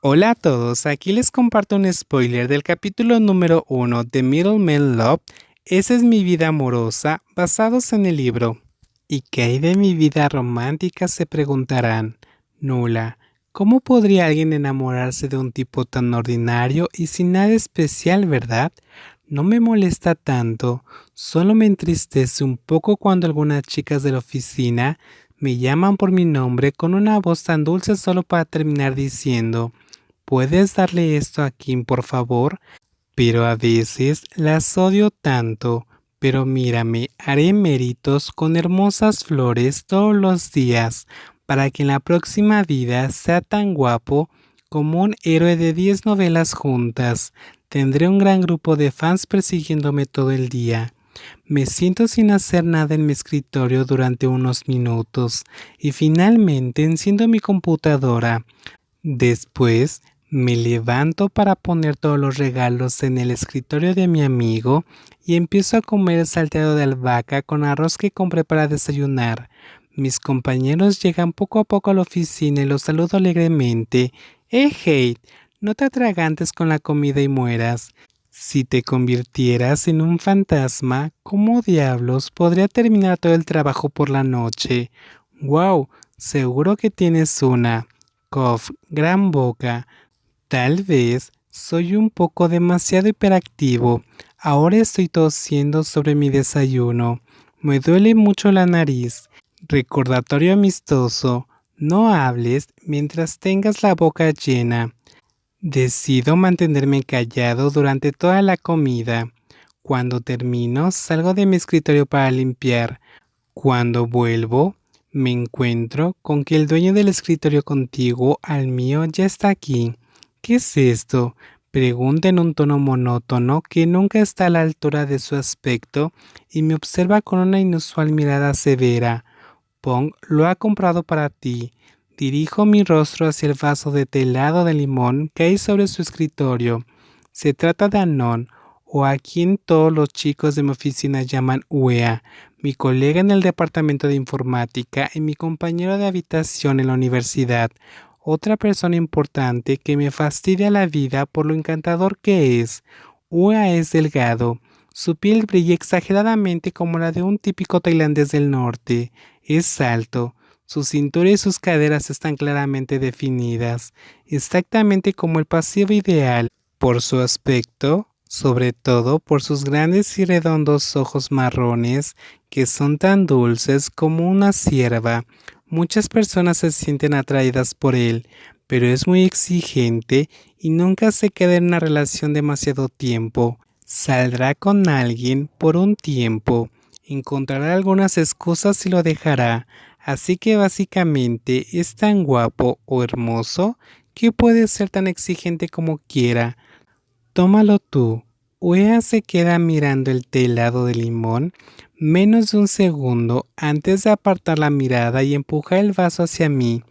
Hola a todos, aquí les comparto un spoiler del capítulo número 1 de Middleman Love, Esa es mi vida amorosa, basados en el libro. ¿Y qué hay de mi vida romántica? se preguntarán. Nula. ¿Cómo podría alguien enamorarse de un tipo tan ordinario y sin nada especial, verdad? No me molesta tanto, solo me entristece un poco cuando algunas chicas de la oficina me llaman por mi nombre con una voz tan dulce solo para terminar diciendo ¿Puedes darle esto a Kim, por favor? Pero a veces las odio tanto. Pero mírame, haré méritos con hermosas flores todos los días para que en la próxima vida sea tan guapo como un héroe de 10 novelas juntas. Tendré un gran grupo de fans persiguiéndome todo el día. Me siento sin hacer nada en mi escritorio durante unos minutos y finalmente enciendo mi computadora. Después me levanto para poner todos los regalos en el escritorio de mi amigo y empiezo a comer el salteado de albahaca con arroz que compré para desayunar. Mis compañeros llegan poco a poco a la oficina y los saludo alegremente. ¡Eh, hey! No te atragantes con la comida y mueras. Si te convirtieras en un fantasma, ¿cómo diablos podría terminar todo el trabajo por la noche? ¡Wow! Seguro que tienes una. Cof, gran boca. Tal vez soy un poco demasiado hiperactivo. Ahora estoy tosiendo sobre mi desayuno. Me duele mucho la nariz. Recordatorio amistoso. No hables mientras tengas la boca llena. Decido mantenerme callado durante toda la comida. Cuando termino, salgo de mi escritorio para limpiar. Cuando vuelvo, me encuentro con que el dueño del escritorio contiguo al mío ya está aquí. ¿Qué es esto? Pregunta en un tono monótono que nunca está a la altura de su aspecto y me observa con una inusual mirada severa. Pong lo ha comprado para ti. Dirijo mi rostro hacia el vaso de telado de limón que hay sobre su escritorio. Se trata de Anon, o a quien todos los chicos de mi oficina llaman UEA, mi colega en el departamento de informática y mi compañero de habitación en la universidad, otra persona importante que me fastidia la vida por lo encantador que es. Ua es delgado. Su piel brilla exageradamente como la de un típico tailandés del norte. Es alto. Su cintura y sus caderas están claramente definidas, exactamente como el pasivo ideal, por su aspecto, sobre todo por sus grandes y redondos ojos marrones que son tan dulces como una cierva, Muchas personas se sienten atraídas por él, pero es muy exigente y nunca se queda en una relación demasiado tiempo. Saldrá con alguien por un tiempo, encontrará algunas excusas y lo dejará. Así que básicamente es tan guapo o hermoso que puede ser tan exigente como quiera. Tómalo tú. Uea se queda mirando el telado de limón menos de un segundo antes de apartar la mirada y empujar el vaso hacia mí.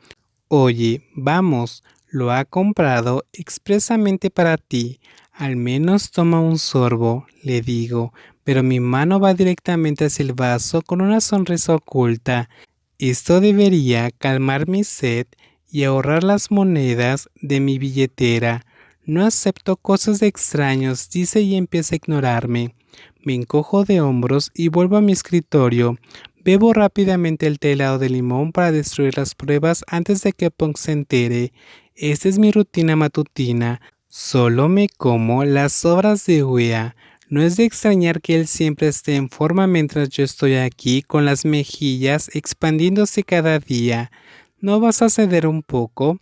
Oye, vamos, lo ha comprado expresamente para ti. Al menos toma un sorbo, le digo, pero mi mano va directamente hacia el vaso con una sonrisa oculta. Esto debería calmar mi sed y ahorrar las monedas de mi billetera. No acepto cosas de extraños, dice y empieza a ignorarme. Me encojo de hombros y vuelvo a mi escritorio. Bebo rápidamente el té helado de limón para destruir las pruebas antes de que Punk se entere. Esta es mi rutina matutina. Solo me como las obras de Wea. No es de extrañar que él siempre esté en forma mientras yo estoy aquí con las mejillas expandiéndose cada día. ¿No vas a ceder un poco?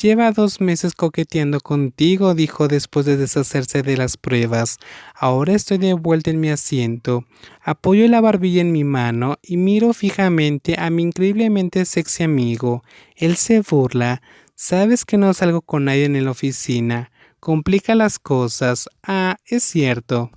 Lleva dos meses coqueteando contigo, dijo después de deshacerse de las pruebas. Ahora estoy de vuelta en mi asiento. Apoyo la barbilla en mi mano y miro fijamente a mi increíblemente sexy amigo. Él se burla. Sabes que no salgo con nadie en la oficina. Complica las cosas. Ah, es cierto.